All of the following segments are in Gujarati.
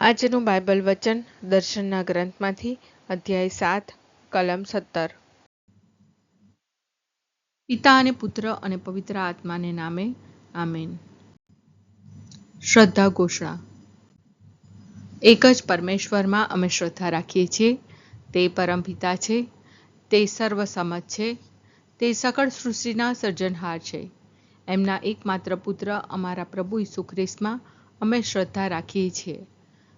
આજનું બાઇબલ વચન દર્શનના ગ્રંથમાંથી અધ્યાય સાત, કલમ સત્તર. પિતા અને પુત્ર અને પવિત્ર આત્માને નામે, આમેન. શ્રદ્ધા ઘોષણા. એક જ પરમેશ્વરમાં અમે શ્રદ્ધા રાખીએ છીએ. તે પરમપિતા છે. તે સર્વસમજ છે. તે સકળ સૃષ્ટિના સર્જનહાર છે. એમના એકમાત્ર પુત્ર અમારા પ્રભુ ઈસુ ખ્રિસ્તમાં અમે શ્રદ્ધા રાખીએ છીએ.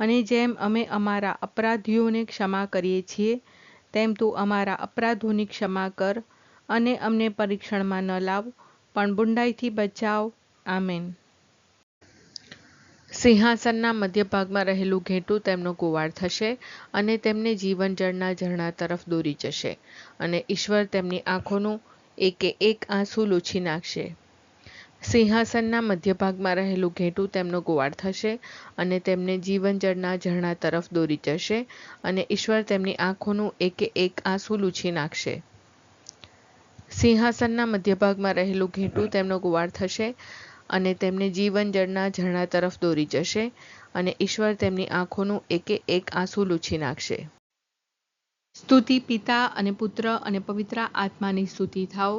અને જેમ અમે અમારા અપરાધીઓને ક્ષમા કરીએ છીએ, તેમ તું અમારા અપરાધોની ક્ષમા કર અને અમને પરીક્ષણમાં ન લાવ, પણ બુંડાઈથી બચાવ. આમેન. સિંહાસનના મધ્યભાગમાં રહેલું ઘેટું તેમનો ગોવાળ થશે અને તેમને જીવન જળના ઝરણા તરફ દોરી જશે અને ઈશ્વર તેમની આંખોનું એકે એક આંસુ લૂછી નાખશે. સિંહાસનના મધ્યભાગમાં રહેલું ઘેટું તેમનો ગોવાળ થશે અને તેમને જીવન જળના ઝરણા તરફ દોરી જશે અને ઈશ્વર તેમની આંખોનું એકે એક આંસુ લૂછી નાખશે. સિંહાસનના મધ્યભાગમાં રહેલું ઘેટું તેમનો ગોવાળ થશે અને તેમને જીવન ઝરણા તરફ દોરી જશે અને ઈશ્વર તેમની આંખોનું એકે એક આંસુ લૂછી નાખશે. સ્તુતિ પિતા અને પુત્ર અને પવિત્ર આત્માની સ્તુતિ થાઓ.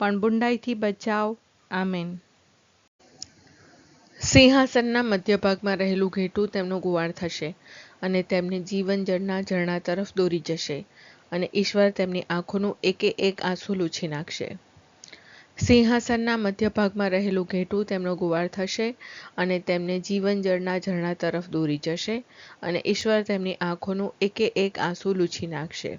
પણ બુંડાઈથી બચાવ. આમેન. સિંહાસનના મધ્યભાગમાં રહેલું ઘેટું તેમનું ગુવાર થશે અને તેમને જીવન જળના ઝરણા તરફ દોરી જશે અને ઈશ્વર તેમની આંખોનું એકે એક આંસુ લૂછી નાખશે. સિંહાસનના મધ્યભાગમાં રહેલું ઘેટું તેમનો ગુવાર થશે અને તેમને જીવન જળના ઝરણા તરફ દોરી જશે અને ઈશ્વર તેમની આંખોનું એકે એક આંસુ લૂછી નાખશે.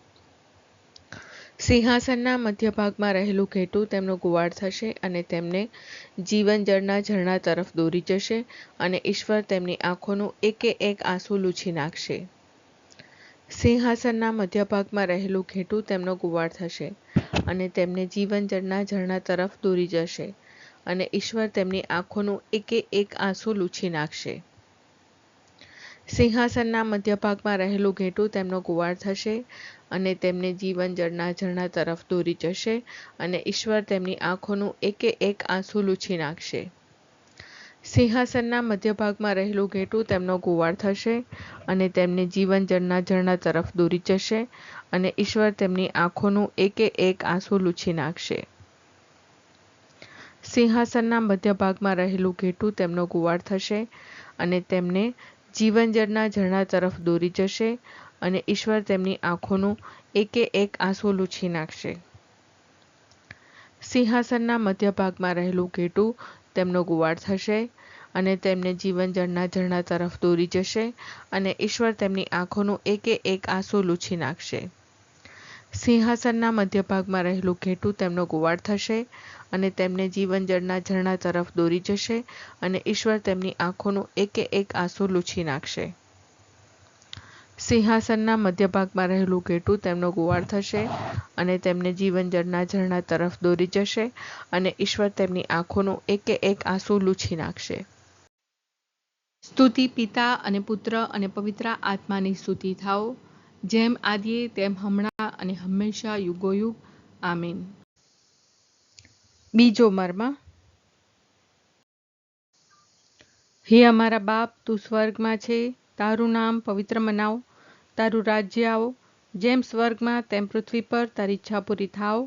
સિંહાસનના મધ્યભાગમાં રહેલું ઘેટું તેમનો ગુવાડ થશે અને તેમને જીવન જળના ઝરણા તરફ દોરી જશે અને ઈશ્વર તેમની આંખોનું એકે એક આંસુ લૂછી નાખશે. સિંહાસનના મધ્યભાગમાં રહેલું ઘેટું તેમનો ગુવાડ થશે અને તેમને જીવન જળના ઝરણા તરફ દોરી જશે અને ઈશ્વર તેમની આંખોનું એકે એક આંસુ લૂછી નાખશે. સિંહાસનના મધ્યભાગમાં રહેલું ઘેટું તેમનો ગુવાડ થશે અને તેમને જીવન જળના ઝરણા તરફ દોરી જશે અને ઈશ્વર તેમની આંખોનું એકે એક આંસુ લૂછી નાખશે. સિંહાસનના મધ્યભાગમાં રહેલું ઘેટું તેમનો ગુવાળ થશે અને તેમને જીવન જળના ઝરણા તરફ દોરી જશે અને ઈશ્વર તેમની આંખોનું એકે એક આંસુ લૂછી નાખશે. સિંહાસનના મધ્યભાગમાં રહેલું ઘેટું તેમનો ગુવાળ થશે અને તેમને જીવન જળના ઝરણા તરફ દોરી જશે અને ઈશ્વર તેમની આંખોનું એકે એક આંસુ લૂછી નાખશે. સિંહાસનના મધ્યભાગમાં રહેલું ઘેટું તેમનો ગુવાળ થશે અને તેમને જીવન જળના ઝરણા તરફ દોરી જશે અને ઈશ્વર તેમની આંખોનું એકે એક આંસુ લૂછી નાખશે. સિંહાસનના મધ્યભાગમાં રહેલું ઘેટું તેમનો ગુવાળ થશે અને તેમને જીવન જળના ઝરણા તરફ દોરી જશે અને ઈશ્વર તેમની આંખોનું એકે એક આંસુ લૂછી નાખશે. સિંહાસનના મધ્યભાગમાં રહેલું ઘેટું તેમનો ગોવાળ થશે અને તેમને જીવન જળના ઝરણા તરફ દોરી જશે અને ઈશ્વર તેમની આંખોનું એકે એક આંસુ લૂછી નાખશે. સ્તુતિ પિતા અને પુત્ર અને પવિત્ર આત્માની સ્તુતિ થાઓ. જેમ આદિએ, તેમ હમણાં અને હંમેશા યુગોયુગ. આમીન. બીજો મર્મ. હે અમારા બાપ, તું સ્વર્ગમાં છે. તારું નામ પવિત્ર મનાવ. તારું રાજ્ય આવો. જેમ સ્વર્ગમાં તેમ પૃથ્વી પર તારી ઈચ્છા પૂરી થાવ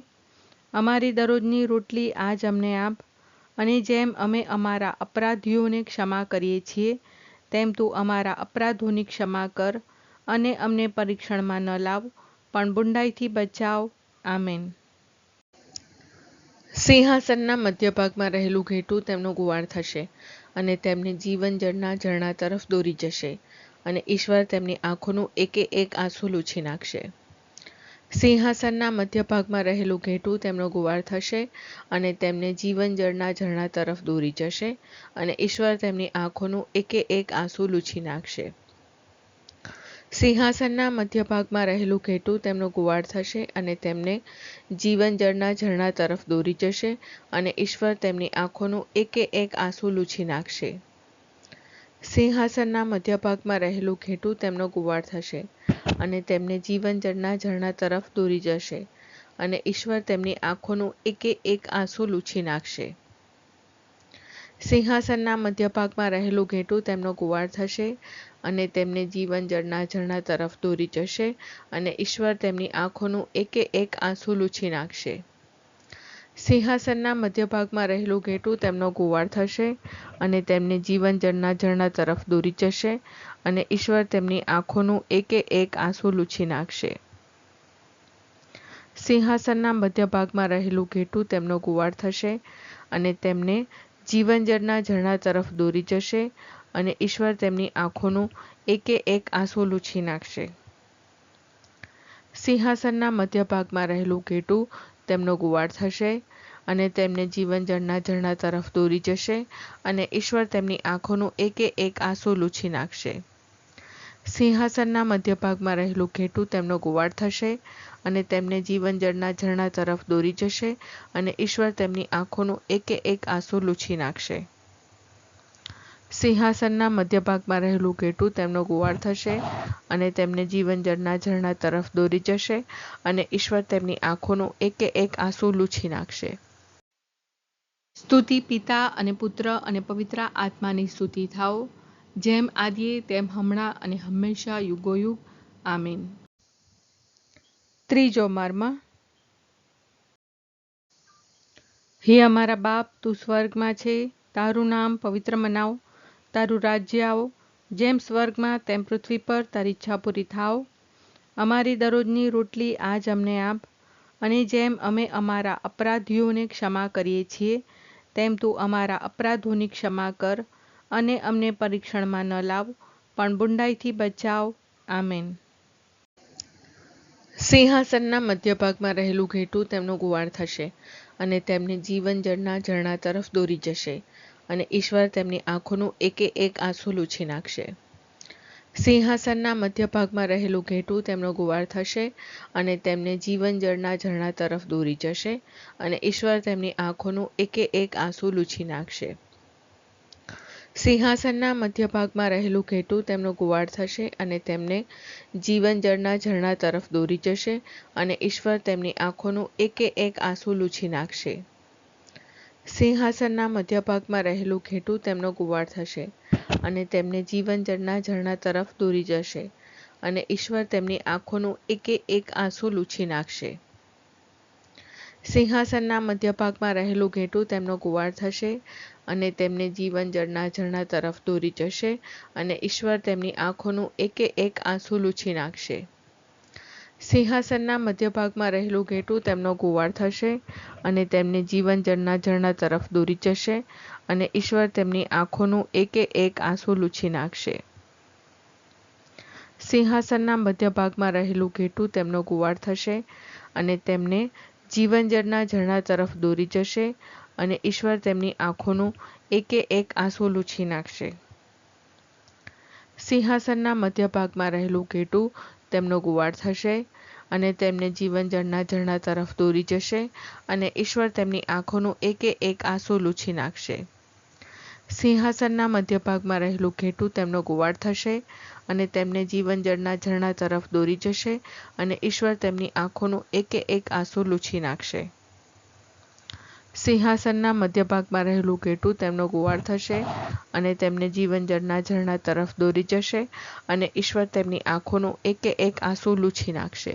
અમારી દરરોજની રોટલી આજ અમને આપ. અને જેમ અમે અમારા અપરાધીઓને ક્ષમા કરીએ છીએ, તેમ તું અમારા અપરાધોની ક્ષમા કર અને અમને પરીક્ષણમાં ન લાવ, પણ બુંડાઈથી બચાવ. આમેન. સિંહાસનના મધ્યભાગમાં રહેલું ઘેટું તેમનું ગુવાણ થશે અને તેમને જીવન જળના ઝરણા તરફ દોરી જશે. અને ઈશ્વર તેમની આંખોનું એકે એક આંસુ લૂછી નાખશે. સિંહાસનના મધ્યભાગમાં રહેલું ઘેટું તેમનો ગુવાર થશે અને તેમને જીવન જળના ઝરણા તરફ દોરી જશે અને ઈશ્વર તેમની આંખોનું એકે એક આંસુ લૂછી નાખશે. સિંહાસનના મધ્યભાગમાં રહેલું ઘેટું તેમનો ગુવાળ થશે અને તેમને જીવન જળના ઝરણા તરફ દોરી જશે અને ઈશ્વર તેમની આંખોનું એકે એક આંસુ લૂછી નાખશે. સિંહાસનના મધ્યભાગમાં રહેલું ઘેટું તેમનો ગુવાળ થશે અને તેમને જીવન જળના ઝરણા તરફ દોરી જશે અને ઈશ્વર તેમની આંખોનું એકે એક આંસુ લૂછી નાખશે. સિંહાસનના મધ્યભાગમાં રહેલું ઘેટું તેમનો ગુવાળ થશે અને તેમને જીવન જળના ઝરણા તરફ દોરી જશે અને ઈશ્વર તેમની આંખોનું એકે એક આંસુ લૂછી નાખશે. સિંહાસનના મધ્યભાગમાં રહેલું ઘેટું તેમનો ગુવાળ થશે અને તેમને જીવન જળના ઝરણા તરફ દોરી જશે અને ઈશ્વર તેમની આંખોનું એકે એક આંસુ લૂછી નાખશે. સિંહાસનના મધ્યભાગમાં રહેલું ઘેટું તેમનો ગુવાળ થશે અને તેમને જીવન જળના ઝરણા તરફ દોરી જશે અને ઈશ્વર તેમની આંખોનું એકે એક આંસુ લૂછી નાખશે. સિંહાસનના મધ્યભાગમાં રહેલું ઘેટું તેમનો ગુવાળ થશે અને તેમને જીવન જળના ઝરણા તરફ દોરી જશે અને ઈશ્વર તેમની આંખોનું એકે એક આંસુ લૂછી નાખશે. સિંહાસનના મધ્યભાગમાં રહેલું ઘેટું તેમનો ગુવાળ થશે અને તેમને જીવન જળના ઝરણા તરફ દોરી જશે અને ઈશ્વર તેમની આંખોનું એકે એક આંસુ લૂછી નાખશે. સિંહાસનના મધ્યભાગમાં રહેલું ઘેટું તેમનો ગુવાળ થશે અને તેમને જીવન જળના ઝરણા તરફ દોરી જશે અને ઈશ્વર તેમની આંખોનું એકે એક આંસુ લૂછી નાખશે. સ્તુતિ પિતા અને પુત્ર અને પવિત્ર આત્માની સ્તુતિ થાઓ. જેમ આદિએ, તેમ હમણાં અને હંમેશા યુગોયુગ. આમીન. ત્રીજો માર્મા. હે અમારા બાપ, તું સ્વર્ગમાં છે. તારું નામ પવિત્ર મનાવ. તારું રાજ્ય આવો. જેમ સ્વર્ગમાં તેમ પૃથ્વી પર તારી ઈચ્છા પૂરી થાવ અમારી દરરોજની રોટલી આજ અમને આપ. અને જેમ અમે અમારા અપરાધીઓને ક્ષમા કરીએ છીએ, તેમ તું અમારા અપરાધોની ક્ષમા કર અને અમને પરીક્ષણમાં ન લાવ, પણ બુંડાઈથી બચાવ. આમેન. સિંહાસનના મધ્યભાગમાં રહેલું ઘેટું તેમનું ગુવાળ થશે અને તેમને જીવન જળના ઝરણા તરફ દોરી જશે. અને ઈશ્વર તેમની આંખોનું એકે એક આંસુ લૂછી નાખશે. સિંહાસનના મધ્યભાગમાં રહેલું ઘેટું તેમનો ગુવાર થશે અને તેમને જીવન જળના ઝરણા તરફ દોરી જશે અને ઈશ્વર તેમની આંખોનું એકે એક આંસુ લૂછી નાખશે. સિંહાસનના મધ્યભાગમાં રહેલું ઘેટું તેમનો ગુવાર થશે અને તેમને જીવન જળના ઝરણા તરફ દોરી જશે અને ઈશ્વર તેમની આંખોનું એકે એક આંસુ લૂછી નાખશે. સિંહાસનના મધ્યભાગમાં રહેલું ઘેટું તેમનો ગુવાળ થશે અને તેમને જીવન જળના ઝરણા તરફ દોરી જશે અને ઈશ્વર તેમની આંખોનું એકે એક આંસુ લૂછી નાખશે. સિંહાસનના મધ્યભાગમાં રહેલું ઘેટું તેમનો ગુવાળ થશે અને તેમને જીવન જળના ઝરણા તરફ દોરી જશે અને ઈશ્વર તેમની આંખોનું એકે એક આંસુ લૂછી નાખશે. સિંહાસનના મધ્યભાગમાં રહેલું ઘેટું તેમનો ગુવાર થશે અને તેમને જીવન જળના ઝરણા તરફ દોરી જશે અને ઈશ્વર તેમની આંખોનું એકે એક આંસુ લૂછી નાખશે. સિંહાસનના મધ્યભાગમાં રહેલું ઘેટું તેમનો ગુવાર થશે અને તેમને જીવન જળના ઝરણા તરફ દોરી જશે અને ઈશ્વર તેમની આંખોનું એકે એક આંસુ લૂછી નાખશે. સિંહાસનના મધ્યભાગમાં રહેલું ઘેટું તેમનો ગુવાળ થશે અને તેમને જીવન જળના ઝરણા તરફ દોરી જશે અને ઈશ્વર તેમની આંખોનું એકે એક આંસુ લૂછી નાખશે. સિંહાસનના મધ્યભાગમાં રહેલું ઘેટું તેમનો ગુવાડ થશે અને તેમને જીવન જળના ઝરણા તરફ દોરી જશે અને ઈશ્વર તેમની આંખોનું એકે એક આંસુ લૂછી નાખશે. સિંહાસનના મધ્યભાગમાં રહેલું ઘેટું તેમનો ગુવાડ થશે અને તેમને જીવન જળના ઝરણા તરફ દોરી જશે અને ઈશ્વર તેમની આંખોનું એકે એક આંસુ લૂછી નાખશે.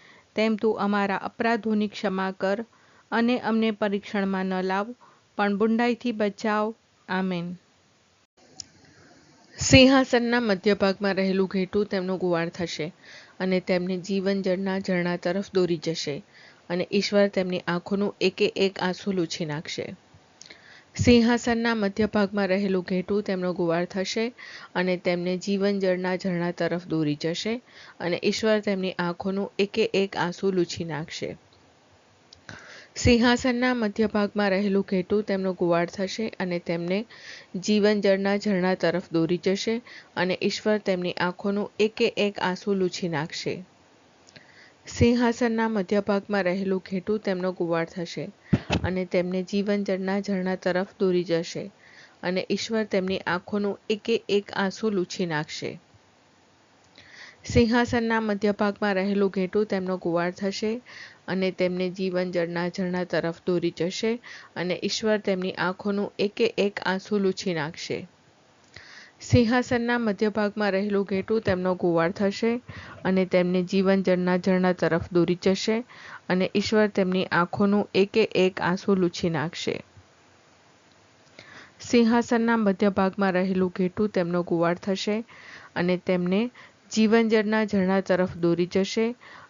તેમ તું અમારા અપરાધોની ક્ષમા કર અને અમને પરીક્ષણમાં ન લાવ, પણ બુંડાઈથી બચાવ. આમેન. સિંહાસનના મધ્ય ભાગમાં રહેલું ઘેટું તેમનું ગુવાળ થશે અને તેમને જીવન જળના ઝરણા તરફ દોરી જશે અને ઈશ્વર તેમની આંખોનું એકે એક આંસુ લૂછી નાખશે. સિંહાસનના મધ્ય ભાગમાં રહેલું ઘેટું તેમનો ગુવાર થશે અને તેમને જીવન જળના ઝરણા તરફ દોરી જશે અને ઈશ્વર તેમની આંખોનું એકે એક આંસુ લૂછી નાખશે. સિંહાસનના મધ્ય ભાગમાં રહેલું ઘેટું તેમનો ગુવાર થશે અને તેમને જીવન જળના ઝરણા તરફ દોરી જશે અને ઈશ્વર તેમની આંખોનું એકે એક આંસુ લૂછી નાખશે. સિંહાસનના મધ્ય ભાગમાં રહેલું ઘેટું તેમનો ગુવાડ થશે અને તેમને જીવન જળના ઝરણા તરફ દોરી જશે અને ઈશ્વર તેમની આંખોનું એકે એક આંસુ લૂછી નાખશે. સિંહાસનના મધ્ય ભાગમાં રહેલું ઘેટું તેમનો ગુવાડ થશે અને તેમને જીવન જળના ઝરણા તરફ દોરી જશે અને ઈશ્વર તેમની આંખોનું એકે એક આંસુ લૂછી નાખશે. સિંહાસનના મધ્યભાગમાં રહેલું ઘેટું તેમનો ગુવાળ થશે અને તેમને જીવન જળના ઝરણા તરફ દોરી જશે અને ઈશ્વર તેમની આંખોનું એકે એક આંસુ લૂછી નાખશે. સિંહાસનના મધ્યભાગમાં રહેલું ઘેટું તેમનો ગુવાળ થશે અને તેમને જીવન જળના ઝરણા તરફ દોરી જશે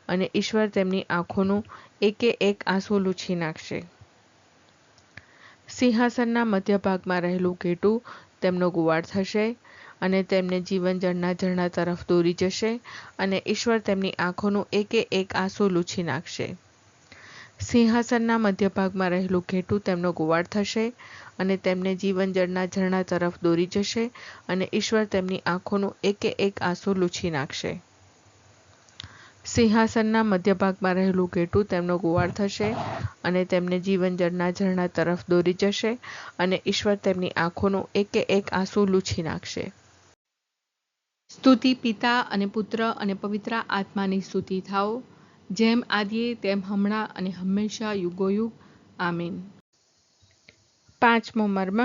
અને ઈશ્વર તેમની આંખોનું એકે એક આંસુ લૂછી નાખશે. સિંહાસનના મધ્ય ભાગમાં રહેલું ઘેટું તેમનો ગુવાળ થશે અને તેમને જીવન જળના ઝરણા તરફ દોરી જશે અને ઈશ્વર તેમની આંખોનું એકે એક આંસુ લૂછી નાખશે. સિંહાસનના મધ્ય ભાગમાં રહેલું ઘેટું તેમનો ગુવાળ થશે અને તેમને જીવન જળના ઝરણા તરફ દોરી જશે અને ઈશ્વર તેમની આંખોનું એકે એક આંસુ લૂછી નાખશે. સિંહાસનના મધ્ય ભાગમાં રહેલું ઘેટું તેમનો ગુવાળ થશે અને તેમને જીવન જળના ઝરણા તરફ દોરી જશે અને ઈશ્વર તેમની આંખોનું એકે એક આંસુ લૂછી નાખશે. સ્તુતિ પિતા અને પુત્ર અને પવિત્ર આત્માની સ્તુતિ થાઓ. જેમ આદિએ તેમ હમણાં અને હંમેશા યુગોયુગ. આમીન. પાંચમો મર્મ.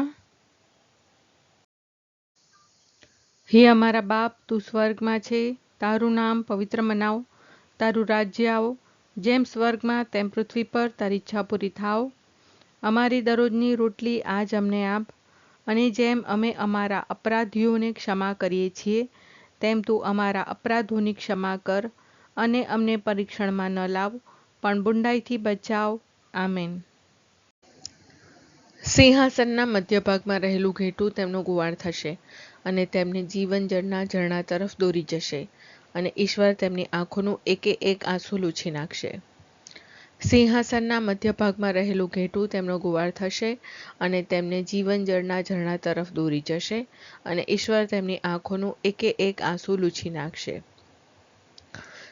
હે અમારા બાપ તું સ્વર્ગમાં છે. તારું નામ પવિત્ર મનાવ. તારું રાજ્ય આવો. જેમ સ્વર્ગમાં તેમ પૃથ્વી પર તારી ઈચ્છા પૂરી થાવ અમારી દરરોજની રોટલી આજ અમને આપ. અને જેમ અમે અમારા અપરાધીઓને ક્ષમા કરીએ છીએ, તેમ તું અમારા અપરાધોની ક્ષમા કર અને અમને પરીક્ષણમાં ન લાવ, પણ બુંડાઈથી બચાવ. આમેન. સિંહાસનના મધ્ય ભાગમાં રહેલું ઘેટું તેમનું ગુવાળ થશે અને તેમને જીવન જળના ઝરણા તરફ દોરી જશે. અને ઈશ્વર તેમની આંખોનું એકે એક આંસુ લૂછી નાખશે. સિંહાસનના મધ્ય રહેલું ઘેટું તેમનો ગુવાર થશે અને તેમને જીવન જળના ઝરણા તરફ દોરી જશે અને ઈશ્વર તેમની આંખોનું એકે એક આંસુ લૂછી નાખશે.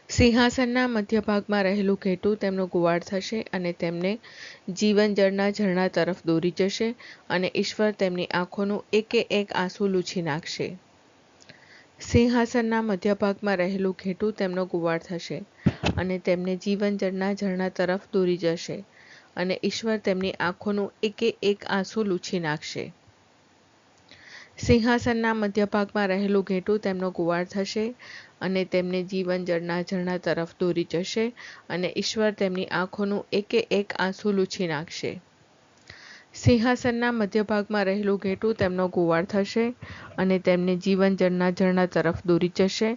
સિંહાસનના મધ્ય ભાગમાં રહેલું ઘેટું તેમનો ગુવાળ થશે અને તેમને જીવન જળના ઝરણા તરફ દોરી જશે અને ઈશ્વર તેમની આંખોનું એકે એક આંસુ લૂછી નાખશે. સિંહાસનના મધ્ય ભાગમાં રહેલું ઘેટું તેમનો ગુવાળ થશે અને તેમને જીવન જળના ઝરણા તરફ દોરી જશે અને ઈશ્વર તેમની આંખોનું એકે એક આંસુ લૂછી નાખશે. સિંહાસનના મધ્ય ભાગમાં રહેલું ઘેટું તેમનો ગુવાળ થશે અને તેમને જીવન જળના ઝરણા તરફ દોરી જશે અને ઈશ્વર તેમની આંખોનું એકે એક આંસુ લૂછી નાખશે. સિંહાસનના મધ્યભાગમાં રહેલું ઘેટું તેમનો ગુવાળ થશે અને તેમને જીવન જળના ઝરણા તરફ દોરી જશે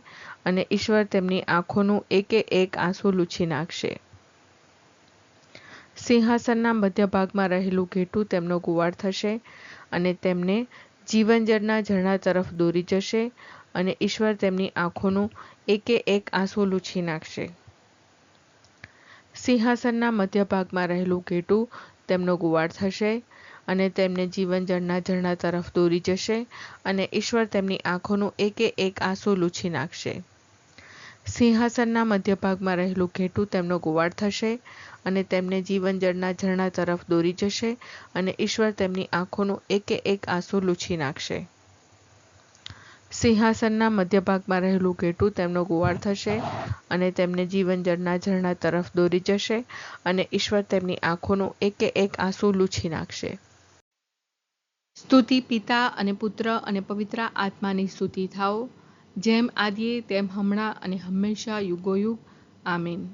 અને ઈશ્વર તેમની આંખોનું એકે એક આંસુ લૂછી નાખશે. સિંહાસનના મધ્ય ભાગમાં રહેલું ઘેટું તેમનો ગુવાળ થશે અને તેમને જીવનજળના ઝરણા તરફ દોરી જશે અને ઈશ્વર તેમની આંખોનું એકે એક આંસુ લૂછી નાખશે. સિંહાસનના મધ્ય રહેલું ઘેટું તેમનો ગુવાળ થશે અને તેમને જીવન જળના ઝરણા તરફ દોરી જશે અને ઈશ્વર તેમની આંખોનું એકે એક આંસુ લૂછી નાખશે. સિંહાસનના મધ્ય ભાગમાં રહેલું ઘેટું તેમનો ગુવાળ થશે અને તેમને જીવન જળના ઝરણા તરફ દોરી જશે અને ઈશ્વર તેમની આંખોનું એકે એક આંસુ લૂછી નાખશે. સિંહાસનના મધ્યભાગમાં રહેલું ઘેટું તેમનો ગુવાળ થશે અને તેમને જીવનજળના ઝરણા તરફ દોરી જશે અને ઈશ્વર તેમની આંખોનું એકે એક આંસુ લૂછી નાખશે. સ્તુતિ પિતા અને પુત્ર અને પવિત્ર આત્માની સ્તુતિ થાઓ. જેમ આદિએ, તેમ હમણાં અને હંમેશા યુગોયુગ. આમીન.